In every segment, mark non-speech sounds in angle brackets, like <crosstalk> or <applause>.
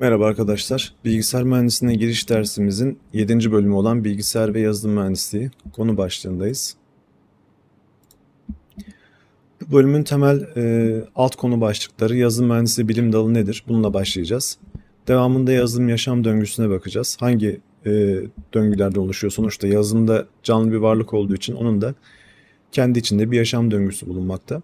Merhaba arkadaşlar. Bilgisayar mühendisliğine giriş dersimizin 7. bölümü olan bilgisayar ve yazılım mühendisliği konu başlığındayız. Bu bölümün temel e, alt konu başlıkları yazılım mühendisliği bilim dalı nedir? Bununla başlayacağız. Devamında yazılım yaşam döngüsüne bakacağız. Hangi e, döngülerde oluşuyor? Sonuçta yazılımda canlı bir varlık olduğu için onun da kendi içinde bir yaşam döngüsü bulunmakta.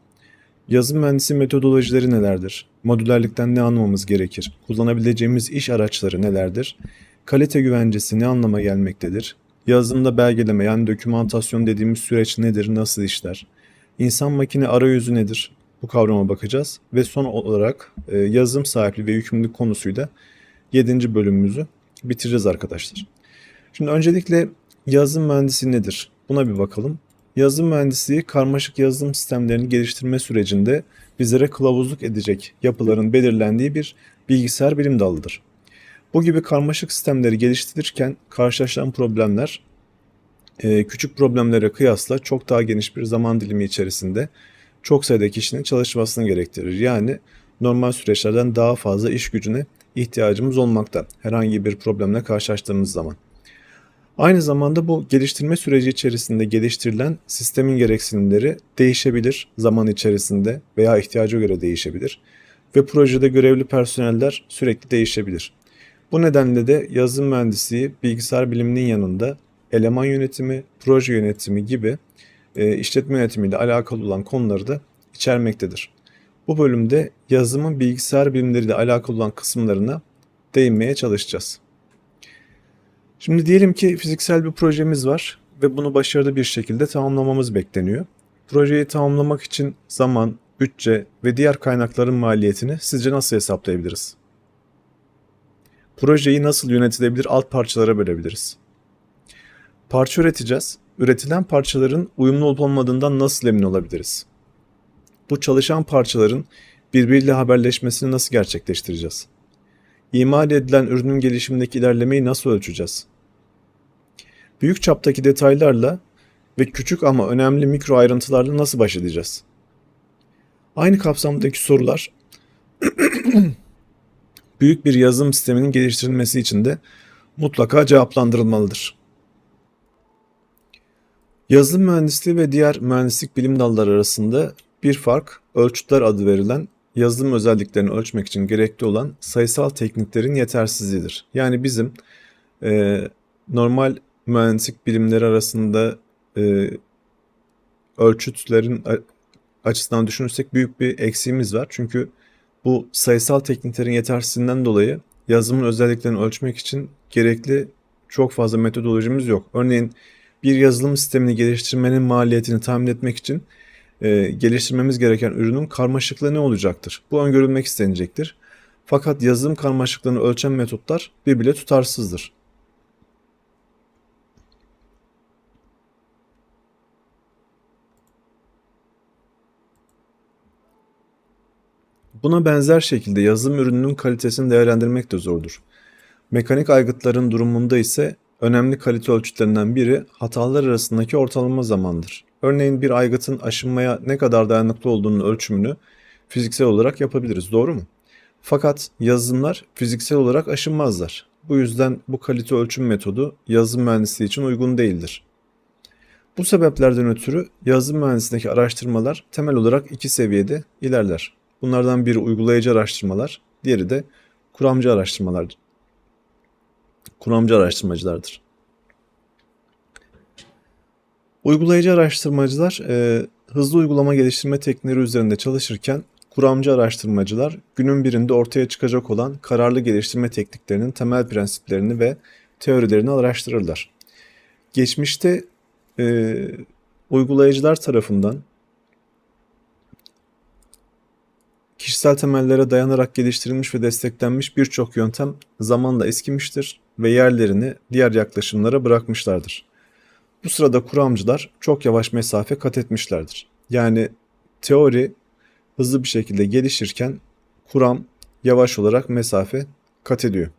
Yazılım mühendisi metodolojileri nelerdir? Modülerlikten ne anlamamız gerekir? Kullanabileceğimiz iş araçları nelerdir? Kalite güvencesi ne anlama gelmektedir? Yazılımda belgeleme yani dokümantasyon dediğimiz süreç nedir? Nasıl işler? İnsan makine arayüzü nedir? Bu kavrama bakacağız. Ve son olarak e, yazılım sahipliği ve yükümlülük konusuyla 7. bölümümüzü bitireceğiz arkadaşlar. Şimdi öncelikle yazılım mühendisi nedir? Buna bir bakalım. Yazılım mühendisliği karmaşık yazılım sistemlerini geliştirme sürecinde bizlere kılavuzluk edecek yapıların belirlendiği bir bilgisayar bilim dalıdır. Bu gibi karmaşık sistemleri geliştirirken karşılaşılan problemler e, küçük problemlere kıyasla çok daha geniş bir zaman dilimi içerisinde çok sayıda kişinin çalışmasını gerektirir. Yani normal süreçlerden daha fazla iş gücüne ihtiyacımız olmakta herhangi bir problemle karşılaştığımız zaman. Aynı zamanda bu geliştirme süreci içerisinde geliştirilen sistemin gereksinimleri değişebilir zaman içerisinde veya ihtiyaca göre değişebilir ve projede görevli personeller sürekli değişebilir. Bu nedenle de yazılım mühendisliği bilgisayar biliminin yanında eleman yönetimi, proje yönetimi gibi e, işletme yönetimiyle alakalı olan konuları da içermektedir. Bu bölümde yazılımın bilgisayar bilimleriyle alakalı olan kısımlarına değinmeye çalışacağız. Şimdi diyelim ki fiziksel bir projemiz var ve bunu başarılı bir şekilde tamamlamamız bekleniyor. Projeyi tamamlamak için zaman, bütçe ve diğer kaynakların maliyetini sizce nasıl hesaplayabiliriz? Projeyi nasıl yönetilebilir alt parçalara bölebiliriz? Parça üreteceğiz. Üretilen parçaların uyumlu olup olmadığından nasıl emin olabiliriz? Bu çalışan parçaların birbiriyle haberleşmesini nasıl gerçekleştireceğiz? İmal edilen ürünün gelişimindeki ilerlemeyi nasıl ölçeceğiz? Büyük çaptaki detaylarla ve küçük ama önemli mikro ayrıntılarla nasıl baş edeceğiz? Aynı kapsamdaki sorular <clears throat> büyük bir yazılım sisteminin geliştirilmesi için de mutlaka cevaplandırılmalıdır. Yazılım mühendisliği ve diğer mühendislik bilim dalları arasında bir fark ölçütler adı verilen yazılım özelliklerini ölçmek için gerekli olan sayısal tekniklerin yetersizliğidir. Yani bizim e, normal mühendislik bilimleri arasında e, ölçütlerin açısından düşünürsek büyük bir eksiğimiz var. Çünkü bu sayısal tekniklerin yetersizliğinden dolayı yazılımın özelliklerini ölçmek için gerekli çok fazla metodolojimiz yok. Örneğin bir yazılım sistemini geliştirmenin maliyetini tahmin etmek için e, geliştirmemiz gereken ürünün karmaşıklığı ne olacaktır? Bu öngörülmek istenecektir. Fakat yazılım karmaşıklığını ölçen metotlar birbirle tutarsızdır. Buna benzer şekilde yazılım ürününün kalitesini değerlendirmek de zordur. Mekanik aygıtların durumunda ise önemli kalite ölçütlerinden biri hatalar arasındaki ortalama zamandır. Örneğin bir aygıtın aşınmaya ne kadar dayanıklı olduğunun ölçümünü fiziksel olarak yapabiliriz, doğru mu? Fakat yazılımlar fiziksel olarak aşınmazlar. Bu yüzden bu kalite ölçüm metodu yazılım mühendisliği için uygun değildir. Bu sebeplerden ötürü yazılım mühendisliğindeki araştırmalar temel olarak iki seviyede ilerler. Bunlardan biri uygulayıcı araştırmalar, diğeri de kuramcı araştırmalar. Kuramcı araştırmacılardır. Uygulayıcı araştırmacılar e, hızlı uygulama geliştirme teknikleri üzerinde çalışırken kuramcı araştırmacılar günün birinde ortaya çıkacak olan kararlı geliştirme tekniklerinin temel prensiplerini ve teorilerini araştırırlar. Geçmişte e, uygulayıcılar tarafından kişisel temellere dayanarak geliştirilmiş ve desteklenmiş birçok yöntem zamanla eskimiştir ve yerlerini diğer yaklaşımlara bırakmışlardır. Bu sırada kuramcılar çok yavaş mesafe kat etmişlerdir. Yani teori hızlı bir şekilde gelişirken kuram yavaş olarak mesafe kat ediyor.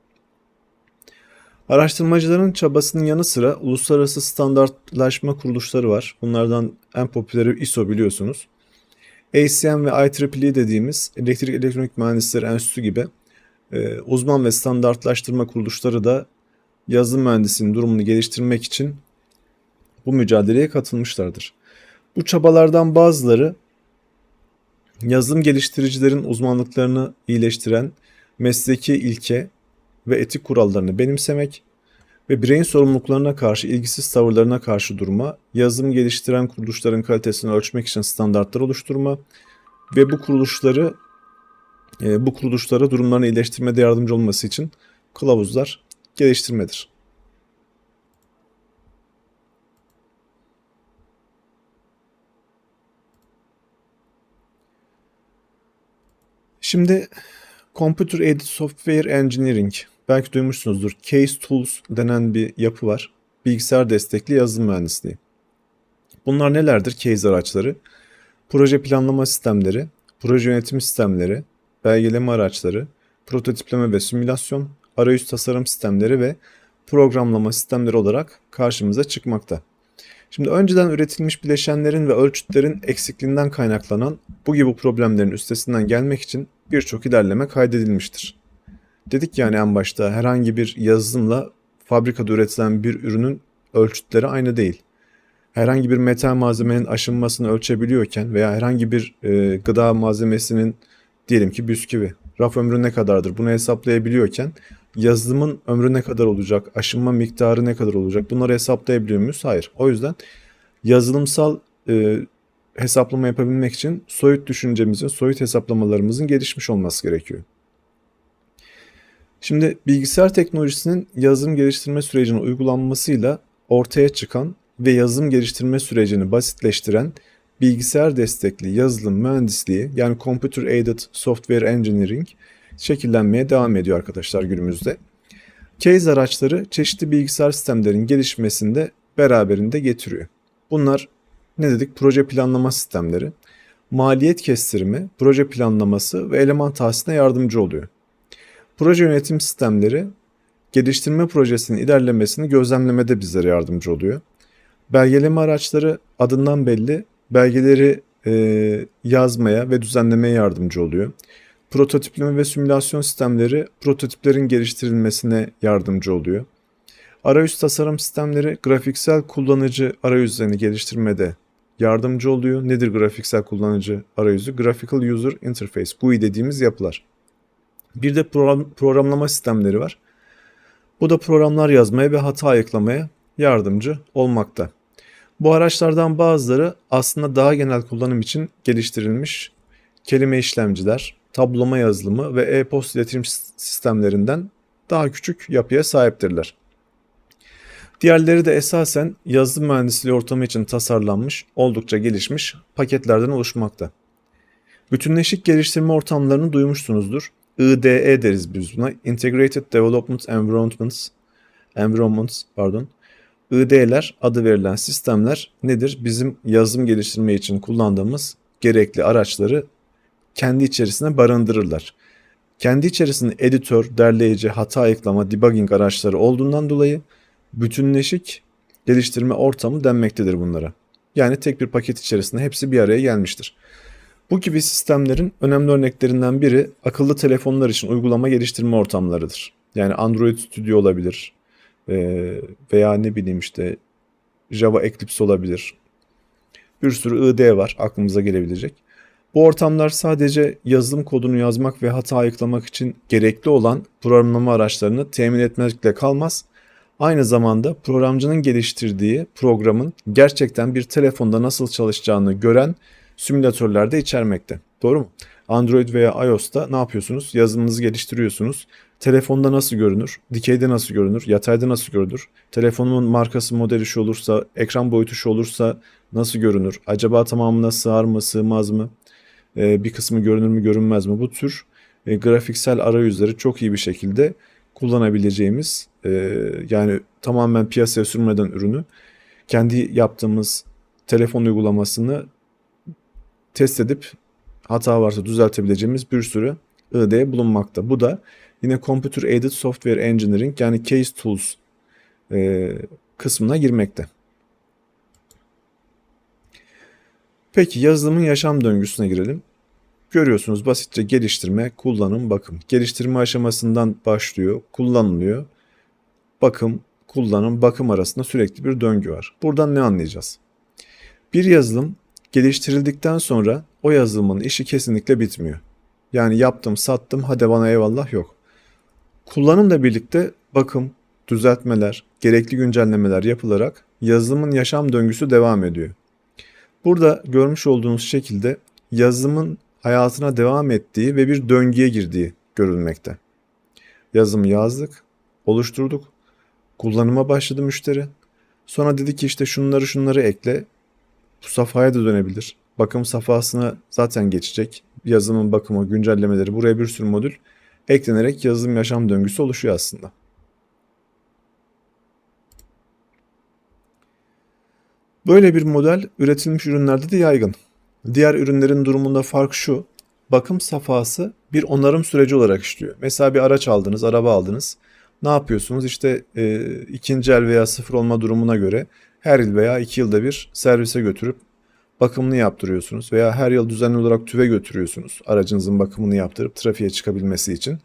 Araştırmacıların çabasının yanı sıra uluslararası standartlaşma kuruluşları var. Bunlardan en popüleri ISO biliyorsunuz. ACM ve IEEE dediğimiz Elektrik Elektronik Mühendisleri Enstitüsü gibi Ee, uzman ve standartlaştırma kuruluşları da yazılım mühendisinin durumunu geliştirmek için bu mücadeleye katılmışlardır. Bu çabalardan bazıları yazılım geliştiricilerin uzmanlıklarını iyileştiren mesleki ilke ve etik kurallarını benimsemek ve bireyin sorumluluklarına karşı ilgisiz tavırlarına karşı durma, yazılım geliştiren kuruluşların kalitesini ölçmek için standartlar oluşturma ve bu kuruluşları e, bu kuruluşlara durumlarını iyileştirmede yardımcı olması için kılavuzlar geliştirmedir. Şimdi Computer Aided Software Engineering belki duymuşsunuzdur. Case Tools denen bir yapı var. Bilgisayar destekli yazılım mühendisliği. Bunlar nelerdir? Case araçları, proje planlama sistemleri, proje yönetim sistemleri, belgeleme araçları, prototipleme ve simülasyon, arayüz tasarım sistemleri ve programlama sistemleri olarak karşımıza çıkmakta. Şimdi önceden üretilmiş bileşenlerin ve ölçütlerin eksikliğinden kaynaklanan bu gibi problemlerin üstesinden gelmek için birçok ilerleme kaydedilmiştir. Dedik yani en başta herhangi bir yazılımla fabrikada üretilen bir ürünün ölçütleri aynı değil. Herhangi bir metal malzemenin aşınmasını ölçebiliyorken veya herhangi bir e, gıda malzemesinin diyelim ki bisküvi raf ömrü ne kadardır bunu hesaplayabiliyorken yazılımın ömrü ne kadar olacak, aşınma miktarı ne kadar olacak bunları hesaplayabiliyor muyuz? Hayır. O yüzden yazılımsal e, hesaplama yapabilmek için soyut düşüncemizin, soyut hesaplamalarımızın gelişmiş olması gerekiyor. Şimdi bilgisayar teknolojisinin yazılım geliştirme sürecine uygulanmasıyla ortaya çıkan ve yazılım geliştirme sürecini basitleştiren bilgisayar destekli yazılım mühendisliği yani Computer Aided Software Engineering şekillenmeye devam ediyor arkadaşlar günümüzde. Case araçları çeşitli bilgisayar sistemlerin gelişmesinde beraberinde getiriyor. Bunlar ne dedik? Proje planlama sistemleri, maliyet kestirimi, proje planlaması ve eleman tahsiline yardımcı oluyor. Proje yönetim sistemleri geliştirme projesinin ilerlemesini gözlemlemede bizlere yardımcı oluyor. Belgeleme araçları adından belli belgeleri e, yazmaya ve düzenlemeye yardımcı oluyor. Prototipleme ve simülasyon sistemleri prototiplerin geliştirilmesine yardımcı oluyor. Arayüz tasarım sistemleri grafiksel kullanıcı arayüzlerini geliştirmede yardımcı oluyor. Nedir grafiksel kullanıcı arayüzü? Graphical User Interface, GUI dediğimiz yapılar. Bir de program, programlama sistemleri var. Bu da programlar yazmaya ve hata ayıklamaya yardımcı olmakta. Bu araçlardan bazıları aslında daha genel kullanım için geliştirilmiş kelime işlemciler, tabloma yazılımı ve e-posta iletişim sistemlerinden daha küçük yapıya sahiptirler. Diğerleri de esasen yazılım mühendisliği ortamı için tasarlanmış, oldukça gelişmiş paketlerden oluşmakta. Bütünleşik geliştirme ortamlarını duymuşsunuzdur. IDE deriz biz buna. Integrated Development Environments, Environments pardon. IDE'ler adı verilen sistemler nedir? Bizim yazılım geliştirme için kullandığımız gerekli araçları kendi içerisine barındırırlar. Kendi içerisinde editör, derleyici, hata ayıklama, debugging araçları olduğundan dolayı bütünleşik geliştirme ortamı denmektedir bunlara. Yani tek bir paket içerisinde hepsi bir araya gelmiştir. Bu gibi sistemlerin önemli örneklerinden biri akıllı telefonlar için uygulama geliştirme ortamlarıdır. Yani Android Studio olabilir veya ne bileyim işte Java Eclipse olabilir. Bir sürü IDE var aklımıza gelebilecek. Bu ortamlar sadece yazılım kodunu yazmak ve hata ayıklamak için gerekli olan programlama araçlarını temin etmekle kalmaz. Aynı zamanda programcının geliştirdiği programın gerçekten bir telefonda nasıl çalışacağını gören simülatörler de içermekte. Doğru mu? Android veya iOS'ta ne yapıyorsunuz? Yazılımınızı geliştiriyorsunuz. Telefonda nasıl görünür? Dikeyde nasıl görünür? Yatayda nasıl görünür? Telefonumun markası modeli şu olursa, ekran boyutu şu olursa nasıl görünür? Acaba tamamına sığar mı, sığmaz mı? Ee, bir kısmı görünür mü, görünmez mi? Bu tür e, grafiksel arayüzleri çok iyi bir şekilde kullanabileceğimiz e, yani tamamen piyasaya sürmeden ürünü kendi yaptığımız telefon uygulamasını test edip hata varsa düzeltebileceğimiz bir sürü IDE bulunmakta. Bu da yine Computer Aided Software Engineering yani Case Tools e, kısmına girmekte. Peki yazılımın yaşam döngüsüne girelim. Görüyorsunuz basitçe geliştirme, kullanım, bakım. Geliştirme aşamasından başlıyor, kullanılıyor. Bakım, kullanım, bakım arasında sürekli bir döngü var. Buradan ne anlayacağız? Bir yazılım geliştirildikten sonra o yazılımın işi kesinlikle bitmiyor. Yani yaptım, sattım, hadi bana eyvallah yok. Kullanımla birlikte bakım, düzeltmeler, gerekli güncellemeler yapılarak yazılımın yaşam döngüsü devam ediyor. Burada görmüş olduğunuz şekilde yazılımın hayatına devam ettiği ve bir döngüye girdiği görülmekte. Yazımı yazdık, oluşturduk, kullanıma başladı müşteri. Sonra dedi ki işte şunları şunları ekle, bu safhaya da dönebilir. Bakım safhasına zaten geçecek. Yazılımın bakımı, güncellemeleri, buraya bir sürü modül eklenerek yazılım yaşam döngüsü oluşuyor aslında. Böyle bir model üretilmiş ürünlerde de yaygın. Diğer ürünlerin durumunda fark şu. Bakım safhası bir onarım süreci olarak işliyor. Mesela bir araç aldınız, araba aldınız. Ne yapıyorsunuz? İşte e, ikinci el veya sıfır olma durumuna göre her yıl veya iki yılda bir servise götürüp bakımını yaptırıyorsunuz. Veya her yıl düzenli olarak tüve götürüyorsunuz aracınızın bakımını yaptırıp trafiğe çıkabilmesi için.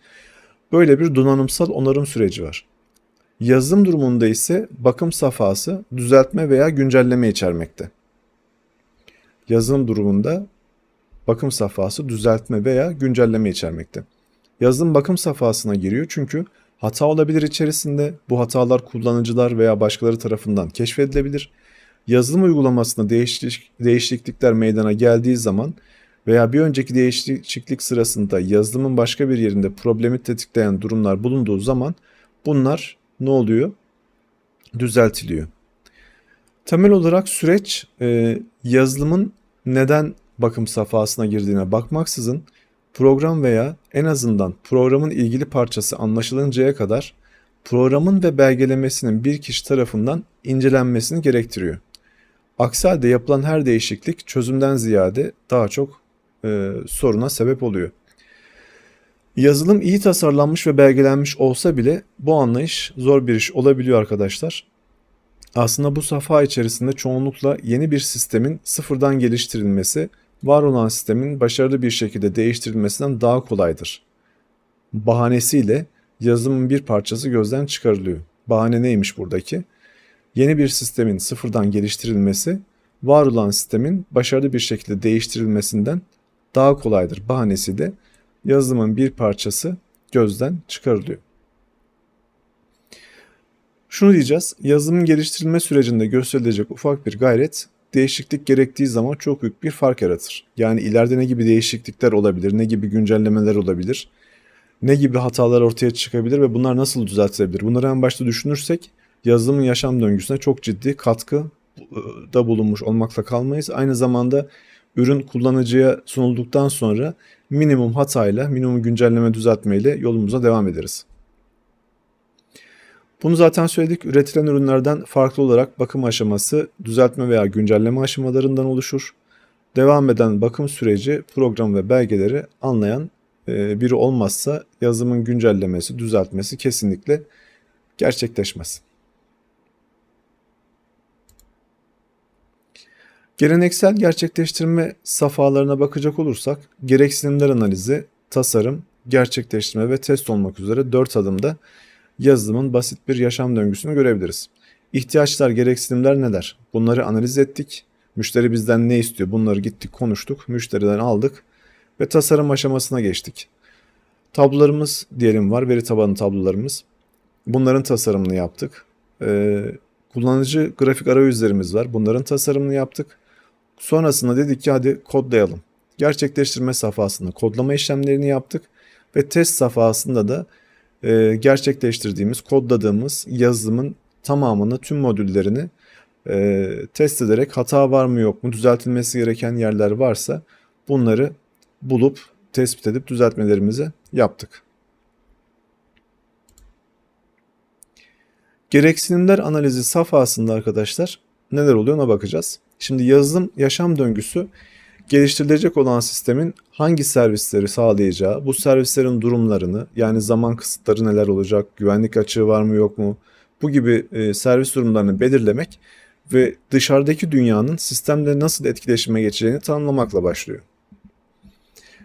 Böyle bir donanımsal onarım süreci var. Yazılım durumunda ise bakım safhası düzeltme veya güncelleme içermekte. Yazılım durumunda bakım safhası düzeltme veya güncelleme içermekte. Yazılım bakım safhasına giriyor çünkü hata olabilir içerisinde. Bu hatalar kullanıcılar veya başkaları tarafından keşfedilebilir. Yazılım uygulamasında değişik, değişiklikler meydana geldiği zaman veya bir önceki değişiklik sırasında yazılımın başka bir yerinde problemi tetikleyen durumlar bulunduğu zaman bunlar ne oluyor? Düzeltiliyor. Temel olarak süreç e, yazılımın neden bakım safhasına girdiğine bakmaksızın program veya en azından programın ilgili parçası anlaşılıncaya kadar programın ve belgelemesinin bir kişi tarafından incelenmesini gerektiriyor. Aksi halde yapılan her değişiklik çözümden ziyade daha çok e, soruna sebep oluyor. Yazılım iyi tasarlanmış ve belgelenmiş olsa bile bu anlayış zor bir iş olabiliyor arkadaşlar. Aslında bu safha içerisinde çoğunlukla yeni bir sistemin sıfırdan geliştirilmesi, var olan sistemin başarılı bir şekilde değiştirilmesinden daha kolaydır. Bahanesiyle yazılımın bir parçası gözden çıkarılıyor. Bahane neymiş buradaki? Yeni bir sistemin sıfırdan geliştirilmesi, var olan sistemin başarılı bir şekilde değiştirilmesinden daha kolaydır. Bahanesi de yazılımın bir parçası gözden çıkarılıyor. Şunu diyeceğiz, yazılımın geliştirilme sürecinde gösterilecek ufak bir gayret değişiklik gerektiği zaman çok büyük bir fark yaratır. Yani ileride ne gibi değişiklikler olabilir, ne gibi güncellemeler olabilir, ne gibi hatalar ortaya çıkabilir ve bunlar nasıl düzeltilebilir? Bunları en başta düşünürsek yazılımın yaşam döngüsüne çok ciddi katkı ıı, da bulunmuş olmakla kalmayız. Aynı zamanda ürün kullanıcıya sunulduktan sonra minimum hatayla, minimum güncelleme düzeltmeyle yolumuza devam ederiz. Bunu zaten söyledik. Üretilen ürünlerden farklı olarak bakım aşaması düzeltme veya güncelleme aşamalarından oluşur. Devam eden bakım süreci program ve belgeleri anlayan e, biri olmazsa yazılımın güncellemesi, düzeltmesi kesinlikle gerçekleşmez. Geleneksel gerçekleştirme safhalarına bakacak olursak gereksinimler analizi, tasarım, gerçekleştirme ve test olmak üzere 4 adımda yazılımın basit bir yaşam döngüsünü görebiliriz. İhtiyaçlar, gereksinimler neler? Bunları analiz ettik. Müşteri bizden ne istiyor? Bunları gittik konuştuk. Müşteriden aldık ve tasarım aşamasına geçtik. Tablolarımız diyelim var. Veri tabanı tablolarımız. Bunların tasarımını yaptık. Ee, kullanıcı grafik arayüzlerimiz var. Bunların tasarımını yaptık. Sonrasında dedik ki hadi kodlayalım. Gerçekleştirme safhasında kodlama işlemlerini yaptık ve test safhasında da e, gerçekleştirdiğimiz, kodladığımız yazılımın tamamını, tüm modüllerini e, test ederek hata var mı yok mu, düzeltilmesi gereken yerler varsa bunları bulup tespit edip düzeltmelerimizi yaptık. Gereksinimler analizi safhasında arkadaşlar neler oluyor ona bakacağız. Şimdi yazılım yaşam döngüsü geliştirilecek olan sistemin hangi servisleri sağlayacağı, bu servislerin durumlarını yani zaman kısıtları neler olacak, güvenlik açığı var mı yok mu bu gibi e, servis durumlarını belirlemek ve dışarıdaki dünyanın sistemle nasıl etkileşime geçeceğini tanımlamakla başlıyor.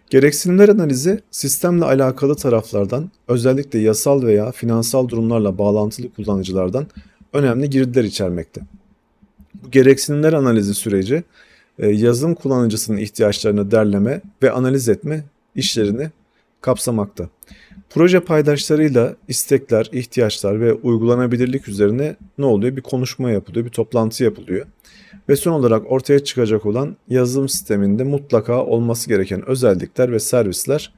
Gereksinimler analizi sistemle alakalı taraflardan, özellikle yasal veya finansal durumlarla bağlantılı kullanıcılardan önemli girdiler içermekte. Bu gereksinimler analizi süreci yazılım kullanıcısının ihtiyaçlarını derleme ve analiz etme işlerini kapsamakta. Proje paydaşlarıyla istekler, ihtiyaçlar ve uygulanabilirlik üzerine ne oluyor? Bir konuşma yapılıyor, bir toplantı yapılıyor. Ve son olarak ortaya çıkacak olan yazılım sisteminde mutlaka olması gereken özellikler ve servisler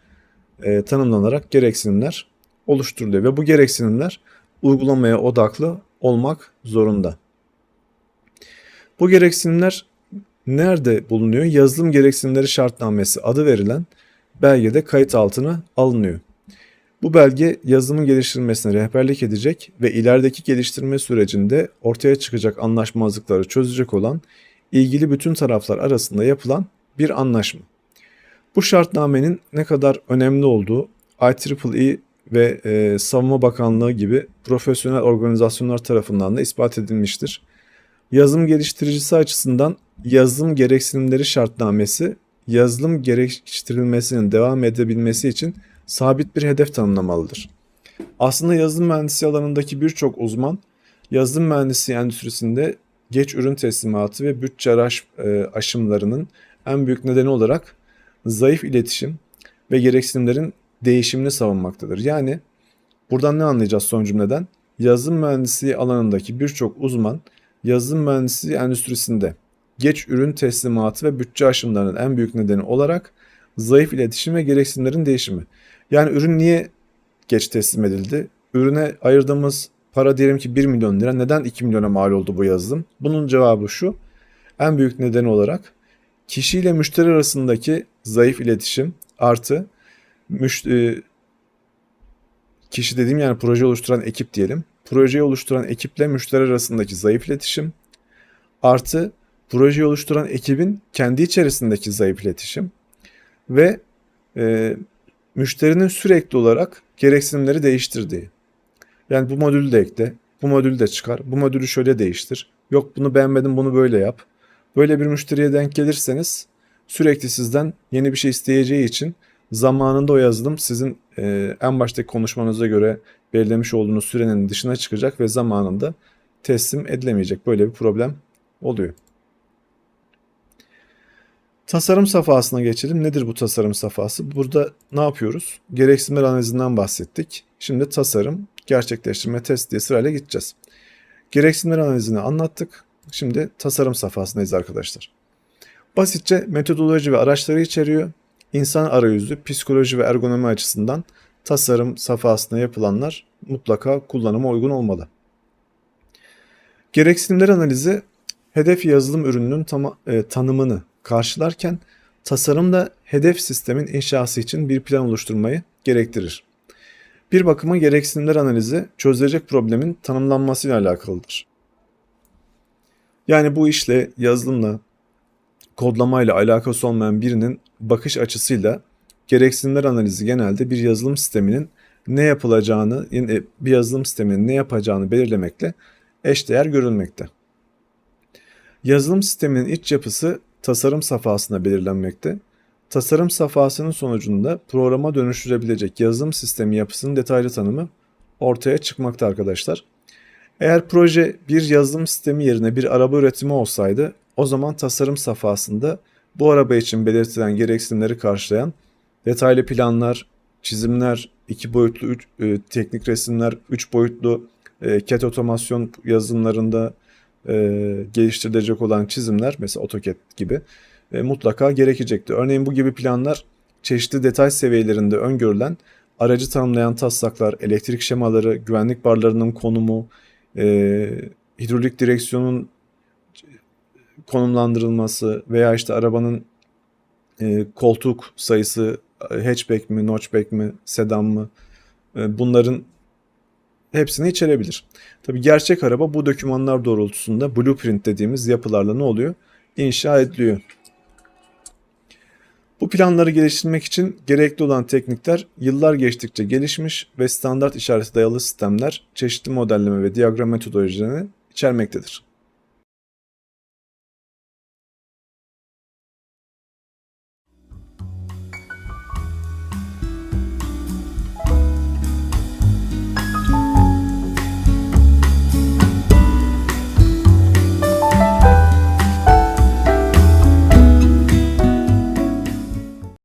e, tanımlanarak gereksinimler oluşturuluyor. Ve bu gereksinimler uygulamaya odaklı olmak zorunda. Bu gereksinimler nerede bulunuyor? Yazılım gereksinimleri şartnamesi adı verilen belgede kayıt altına alınıyor. Bu belge yazılımın geliştirilmesine rehberlik edecek ve ilerideki geliştirme sürecinde ortaya çıkacak anlaşmazlıkları çözecek olan ilgili bütün taraflar arasında yapılan bir anlaşma. Bu şartnamenin ne kadar önemli olduğu IEEE ve e, Savunma Bakanlığı gibi profesyonel organizasyonlar tarafından da ispat edilmiştir. Yazılım geliştiricisi açısından yazılım gereksinimleri şartnamesi yazılım geliştirilmesinin devam edebilmesi için sabit bir hedef tanımlamalıdır. Aslında yazılım mühendisi alanındaki birçok uzman yazılım mühendisliği endüstrisinde geç ürün teslimatı ve bütçe araş, e, aşımlarının en büyük nedeni olarak zayıf iletişim ve gereksinimlerin değişimini savunmaktadır. Yani buradan ne anlayacağız son cümleden? Yazılım mühendisliği alanındaki birçok uzman yazılım mühendisliği endüstrisinde geç ürün teslimatı ve bütçe aşımlarının en büyük nedeni olarak zayıf iletişim ve gereksinimlerin değişimi. Yani ürün niye geç teslim edildi? Ürüne ayırdığımız para diyelim ki 1 milyon lira. Neden 2 milyona mal oldu bu yazılım? Bunun cevabı şu. En büyük nedeni olarak kişiyle müşteri arasındaki zayıf iletişim artı müşteri, kişi dediğim yani proje oluşturan ekip diyelim. Projeyi oluşturan ekiple müşteri arasındaki zayıf iletişim artı projeyi oluşturan ekibin kendi içerisindeki zayıf iletişim ve e, müşterinin sürekli olarak gereksinimleri değiştirdiği. Yani bu modülü de ekle, bu modülü de çıkar, bu modülü şöyle değiştir. Yok bunu beğenmedim bunu böyle yap. Böyle bir müşteriye denk gelirseniz sürekli sizden yeni bir şey isteyeceği için zamanında o yazılım sizin e, en baştaki konuşmanıza göre belirlemiş olduğunuz sürenin dışına çıkacak ve zamanında teslim edilemeyecek. Böyle bir problem oluyor. Tasarım safhasına geçelim. Nedir bu tasarım safhası? Burada ne yapıyoruz? Gereksinimler analizinden bahsettik. Şimdi tasarım, gerçekleştirme, test diye sırayla gideceğiz. Gereksinimler analizini anlattık. Şimdi tasarım safhasındayız arkadaşlar. Basitçe metodoloji ve araçları içeriyor. İnsan arayüzü, psikoloji ve ergonomi açısından tasarım safhasında yapılanlar mutlaka kullanıma uygun olmalı. Gereksinimler analizi hedef yazılım ürününün tam, e, tanımını karşılarken tasarımda hedef sistemin inşası için bir plan oluşturmayı gerektirir. Bir bakıma gereksinimler analizi çözülecek problemin tanımlanmasıyla alakalıdır. Yani bu işle yazılımla, kodlamayla alakası olmayan birinin bakış açısıyla gereksinimler analizi genelde bir yazılım sisteminin ne yapılacağını, bir yazılım sisteminin ne yapacağını belirlemekle eşdeğer görülmekte. Yazılım sisteminin iç yapısı tasarım safhasında belirlenmekte. Tasarım safhasının sonucunda programa dönüştürebilecek yazılım sistemi yapısının detaylı tanımı ortaya çıkmakta arkadaşlar. Eğer proje bir yazılım sistemi yerine bir araba üretimi olsaydı o zaman tasarım safhasında bu araba için belirtilen gereksinimleri karşılayan detaylı planlar, çizimler, iki boyutlu üç, e, teknik resimler, üç boyutlu e, CAD otomasyon yazılımlarında geliştirilecek olan çizimler mesela AutoCAD gibi e, mutlaka gerekecektir. Örneğin bu gibi planlar çeşitli detay seviyelerinde öngörülen aracı tanımlayan taslaklar, elektrik şemaları, güvenlik barlarının konumu, e, hidrolik direksiyonun konumlandırılması veya işte arabanın e, koltuk sayısı hatchback mi, notchback mi, sedan mı e, bunların hepsini içerebilir. Tabi gerçek araba bu dokümanlar doğrultusunda blueprint dediğimiz yapılarla ne oluyor? İnşa ediliyor. Bu planları geliştirmek için gerekli olan teknikler yıllar geçtikçe gelişmiş ve standart işareti dayalı sistemler çeşitli modelleme ve diyagram metodolojilerini içermektedir.